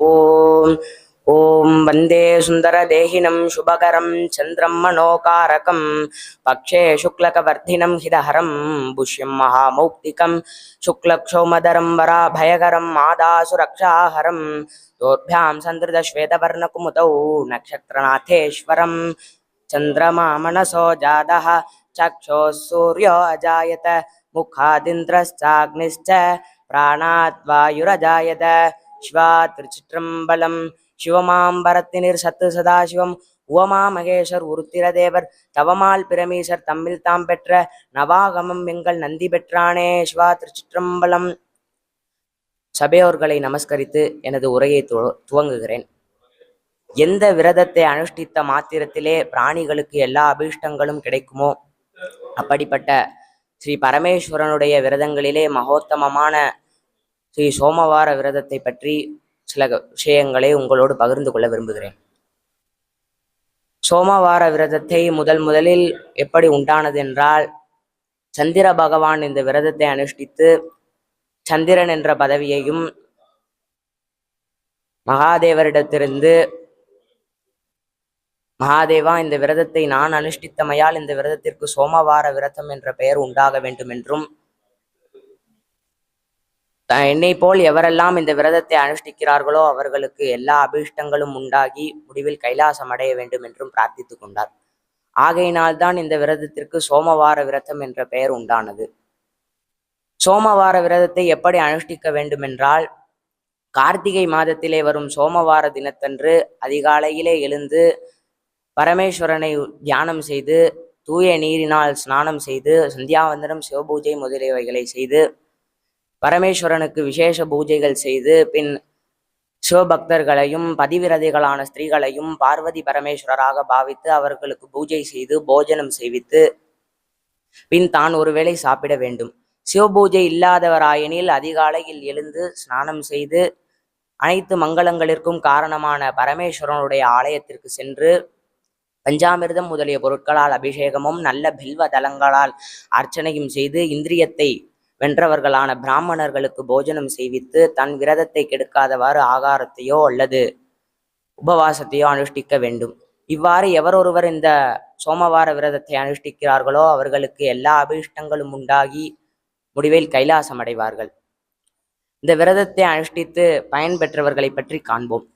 ॐ ॐ वन्दे सुन्दरदेहिनं शुभकरं चन्द्रं मनोकारकं पक्षे शुक्लकवर्धिनं हिदहरं पुष्यं महामौक्तिकं शुक्लक्षौमदरं वराभयकरं मादासुरक्षाहरं दोर्भ्यां सन्दृतश्वेतवर्णकुमुदौ नक्षत्रनाथेश्वरं चन्द्रमा मनसो जातः चक्षुः सूर्यो अजायत मुखादिन्द्रश्चाग्निश्च प्राणात् वायुरजायत சிவா திருச்சிற்றம்பலம் சிவமாம்பரத்தினிர் சத்து சதாசிவம் உவமா மகேஷர் உருத்திரதேவர் தவமால் பிரமீசர் தம்மில் தாம் பெற்ற நவாகமம் எங்கள் நந்தி பெற்றானே சிவா திருச்சிற்றம்பலம் சபையோர்களை நமஸ்கரித்து எனது உரையை துவங்குகிறேன். எந்த விரதத்தை அனுஷ்டித்த மாத்திரத்திலே பிராணிகளுக்கு எல்லா அபீஷ்டங்களும் கிடைக்குமோ? அப்படிப்பட்ட ஸ்ரீ பரமேஸ்வரனுடைய விரதங்களிலே மகோத்தமமான ஸ்ரீ சோமவார விரதத்தை பற்றி சில விஷயங்களை உங்களோடு பகிர்ந்து கொள்ள விரும்புகிறேன். சோமவார விரதத்தை முதல் முதலில் எப்படி உண்டானது என்றால் சந்திர பகவான் இந்த விரதத்தை அனுஷ்டித்து சந்திரன் என்ற பதவியையும் மகாதேவரிடத்திலிருந்து மகாதேவா இந்த விரதத்தை நான் அனுஷ்டித்தமையால் இந்த விரதத்திற்கு சோமவார விரதம் என்ற பெயர் உண்டாக வேண்டும் என்றும் என்னை போல் எவரெல்லாம் இந்த விரதத்தை அனுஷ்டிக்கிறார்களோ அவர்களுக்கு எல்லா அபீஷ்டங்களும் உண்டாகி முடிவில் கைலாசம் அடைய வேண்டும் என்றும் பிரார்த்தித்துக் கொண்டார். ஆகையினால்தான் இந்த விரதத்திற்கு சோமவார விரதம் என்ற பெயர் உண்டானது. சோமவார விரதத்தை எப்படி அனுஷ்டிக்க வேண்டுமென்றால் கார்த்திகை மாதத்திலே வரும் சோமவார தினத்தன்று அதிகாலையிலே எழுந்து பரமேஸ்வரனை தியானம் செய்து தூய நீரினால் ஸ்நானம் செய்து சந்தியாவந்தனம் சிவபூஜை முதலியவைகளை செய்து பரமேஸ்வரனுக்கு விசேஷ பூஜைகள் செய்து பின் சிவபக்தர்களையும் பதிவிரதைகளான ஸ்திரீகளையும் பார்வதி பரமேஸ்வரராக பாவித்து அவர்களுக்கு பூஜை செய்து போஜனம் செய்வித்து பின் தான் ஒருவேளை சாப்பிட வேண்டும். சிவபூஜை இல்லாதவராயனில் அதிகாலையில் எழுந்து ஸ்நானம் செய்து அனைத்து மங்களங்களிற்கும் காரணமான பரமேஸ்வரனுடைய ஆலயத்திற்கு சென்று பஞ்சாமிர்தம் முதலிய பொருட்களால் அபிஷேகமும் நல்ல பில்வ தலங்களால் அர்ச்சனையும் செய்து இந்திரியத்தை வென்றவர்களான பிராமணர்களுக்கு போஜனம் செய்வித்து தன் விரதத்தை கெடுக்காதவாறு ஆகாரத்தையோ அல்லது உபவாசத்தையோ அனுஷ்டிக்க வேண்டும். இவ்வாறு எவரொருவர் இந்த சோமவார விரதத்தை அனுஷ்டிக்கிறார்களோ அவர்களுக்கு எல்லா அபீஷ்டங்களும் உண்டாகி முடிவில் கைலாசம் அடைவார்கள் இந்த விரதத்தை அனுஷ்டித்து பயன் பெற்றவர்களை பற்றி காண்போம்.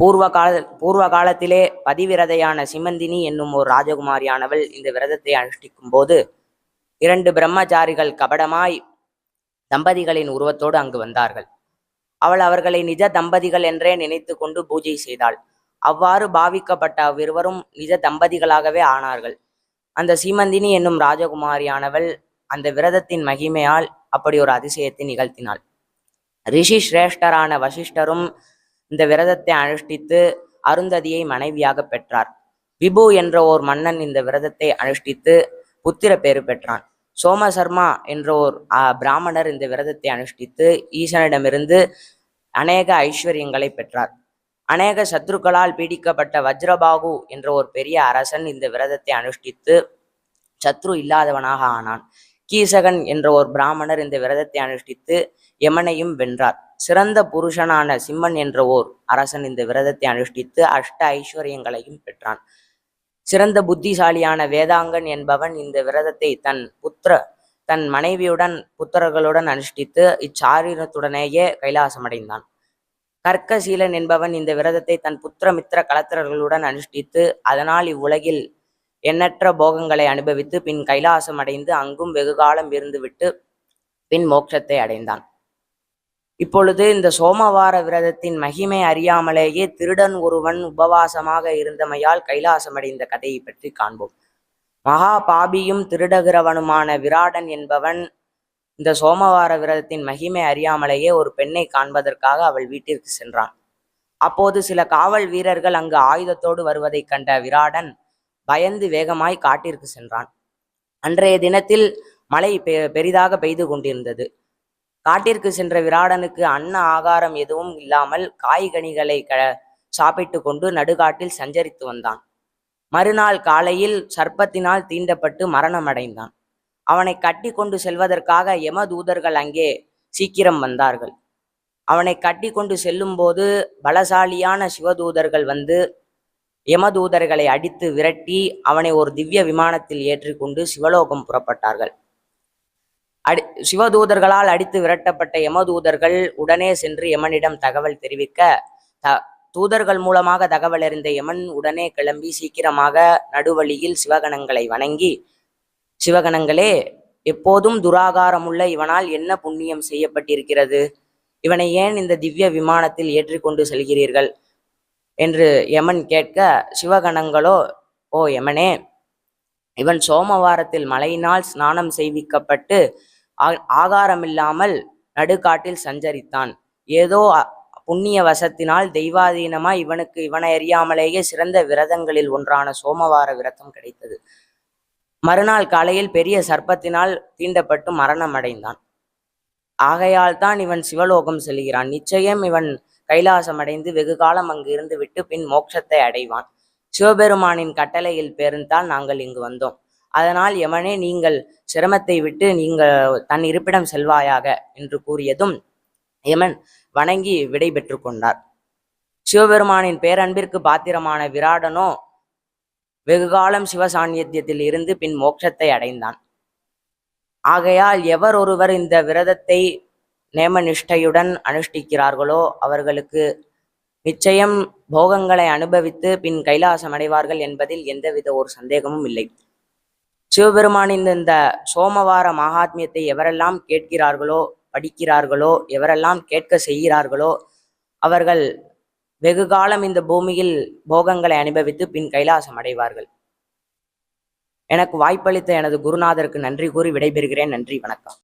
பூர்வ கால பூர்வ காலத்திலே பதிவிரதையான சிமந்தினி என்னும் ஒரு ராஜகுமாரியானவள் இந்த விரதத்தை அனுஷ்டிக்கும் போது இரண்டு பிரம்மச்சாரிகள் கபடமாய் தம்பதிகளின் உருவத்தோடு அங்கு வந்தார்கள். அவள் அவர்களை நிஜ தம்பதிகள் என்றே நினைத்து கொண்டு பூஜை செய்தாள். அவ்வாறு பாவிக்கப்பட்ட அவ்விருவரும் நிஜ தம்பதிகளாகவே ஆனார்கள். அந்த சீமந்தினி என்னும் ராஜகுமாரியானவள் அந்த விரதத்தின் மகிமையால் அப்படி ஒரு அதிசயத்தை நிகழ்த்தினாள். ரிஷி சிரேஷ்டரான வசிஷ்டரும் இந்த விரதத்தை அனுஷ்டித்து அருந்ததியை மனைவியாக பெற்றார். விபு என்ற ஓர் மன்னன் இந்த விரதத்தை அனுஷ்டித்து புத்திர பேறு பெற்றான். சோமசர்மா என்ற ஓர் பிராமணர் இந்த விரதத்தை அனுஷ்டித்து ஈசனிடமிருந்து அநேக ஐஸ்வர்யங்களை பெற்றார். அநேக சத்ருக்களால் பீடிக்கப்பட்ட வஜ்ரபாகு என்ற ஒரு பெரிய அரசன் இந்த விரதத்தை அனுஷ்டித்து சத்ரு இல்லாதவனாக ஆனான். கீசகன் என்ற ஒரு பிராமணர் இந்த விரதத்தை அனுஷ்டித்து யமனையும் வென்றார். சிறந்த புருஷனான சிம்மன் என்ற ஓர் அரசன் இந்த விரதத்தை அனுஷ்டித்து அஷ்ட ஐஸ்வர்யங்களையும் பெற்றான். சிறந்த புத்திசாலியான வேதாங்கன் என்பவன் இந்த விரதத்தை தன் புத்திர தன் மனைவியுடன் புத்திரர்களுடன் அனுஷ்டித்து இச்சாரீரத்துடனேயே கைலாசமடைந்தான். கர்க்கசீலன் என்பவன் இந்த விரதத்தை தன் புத்திர மித்திர கலத்திரர்களுடன் அனுஷ்டித்து அதனால் இவ்வுலகில் எண்ணற்ற போகங்களை அனுபவித்து பின் கைலாசம் அடைந்து அங்கும் வெகுகாலம் இருந்துவிட்டு பின் மோட்சத்தை அடைந்தான். இப்பொழுது இந்த சோமவார விரதத்தின் மகிமை அறியாமலேயே திருடன் ஒருவன் உபவாசமாக இருந்தமையால் கைலாசமடைந்த கதையை பற்றி காண்போம். மகா பாபியும் திருடகிறவனுமான விராடன் என்பவன் இந்த சோமவார விரதத்தின் மகிமை அறியாமலேயே ஒரு பெண்ணை காண்பதற்காக அவள் வீட்டிற்கு சென்றான். அப்போது சில காவல் வீரர்கள் அங்கு ஆயுதத்தோடு வருவதைக் கண்ட விராடன் பயந்து வேகமாய் காட்டிற்கு சென்றான். அன்றைய தினத்தில் மழை பெ- பெரிதாக பெய்து கொண்டிருந்தது. காட்டிற்கு சென்ற விராடனுக்கு அன்ன ஆகாரம் எதுவும் இல்லாமல் காய்கனிகளை க சாப்பிட்டு கொண்டு நடுகாட்டில் சஞ்சரித்து வந்தான். மறுநாள் காலையில் சர்ப்பத்தினால் தீண்டப்பட்டு மரணமடைந்தான். அவனை கட்டி கொண்டு செல்வதற்காக யமதூதர்கள் அங்கே சீக்கிரம் வந்தார்கள். அவனை கட்டி கொண்டு செல்லும்போது பலசாலியான சிவதூதர்கள் வந்து யமதூதர்களை அடித்து விரட்டி அவனை ஒரு திவ்ய விமானத்தில் ஏற்றிக்கொண்டு சிவலோகம் புறப்பட்டார்கள். அடி சிவதூதர்களால் அடித்து விரட்டப்பட்ட யமதூதர்கள் உடனே சென்று யமனிடம் தகவல் தெரிவிக்க த தூதர்கள் மூலமாக தகவல் அறிந்த யமன் உடனே கிளம்பி சீக்கிரமாக நடுவழியில் சிவகணங்களை வணங்கி சிவகணங்களே எப்போதும் துராகாரமுள்ள இவனால் என்ன புண்ணியம் செய்யப்பட்டிருக்கிறது? இவனை ஏன் இந்த திவ்ய விமானத்தில் ஏற்றிக்கொண்டு செல்கிறீர்கள்? என்று யமன் கேட்க சிவகணங்களோ ஓ யமனே இவன் சோமவாரத்தில் மழையினால் ஸ்நானம் செய்விக்கப்பட்டு ஆ- ஆகாரமில்லாமல் நடுக்காட்டில் சஞ்சரித்தான். ஏதோ புண்ணிய வசத்தினால் தெய்வாதீனமாய் இவனுக்கு இவனை அறியாமலேயே சிறந்த விரதங்களில் ஒன்றான சோமவார விரதம் கிடைத்தது. மறுநாள் காலையில் பெரிய சர்ப்பத்தினால் தீண்டப்பட்டு மரணம் அடைந்தான் ஆகையால் தான் இவன் சிவலோகம் செல்கிறான். நிச்சயம் இவன் கைலாசம் அடைந்து வெகு காலம் அங்கு இருந்து விட்டு பின் மோட்சத்தை அடைவான். சிவபெருமானின் கட்டளையில் பேருந்தான் நாங்கள் இங்கு வந்தோம். அதனால் யமனே நீங்கள் சிரமத்தை விட்டு நீங்கள் தன் இருப்பிடம் செல்வாயாக என்று கூறியதும் யமன் வணங்கி விடை பெற்று கொண்டார். சிவபெருமானின் பேரன்பிற்கு பாத்திரமான விராடனோ வெகுகாலம் சிவசாநியத்தியத்தில் இருந்து பின் மோட்சத்தை அடைந்தான். ஆகையால் எவர் ஒருவர் இந்த விரதத்தை நேமநிஷ்டையுடன் அனுஷ்டிக்கிறார்களோ அவர்களுக்கு நிச்சயம் போகங்களை அனுபவித்து பின் கைலாசம் அடைவார்கள் என்பதில் எந்தவித ஒரு சந்தேகமும் இல்லை. சிவபெருமானின் இந்த சோமவார மகாத்மியத்தை எவரெல்லாம் கேட்கிறார்களோ படிக்கிறார்களோ எவரெல்லாம் கேட்க செய்கிறார்களோ அவர்கள் வெகு காலம் இந்த பூமியில் போகங்களை அனுபவித்து பின் கைலாசம் அடைவார்கள். எனக்கு வாய்ப்பளித்த எனது குருநாதருக்கு நன்றி கூறி விடைபெறுகிறேன். நன்றி வணக்கம்.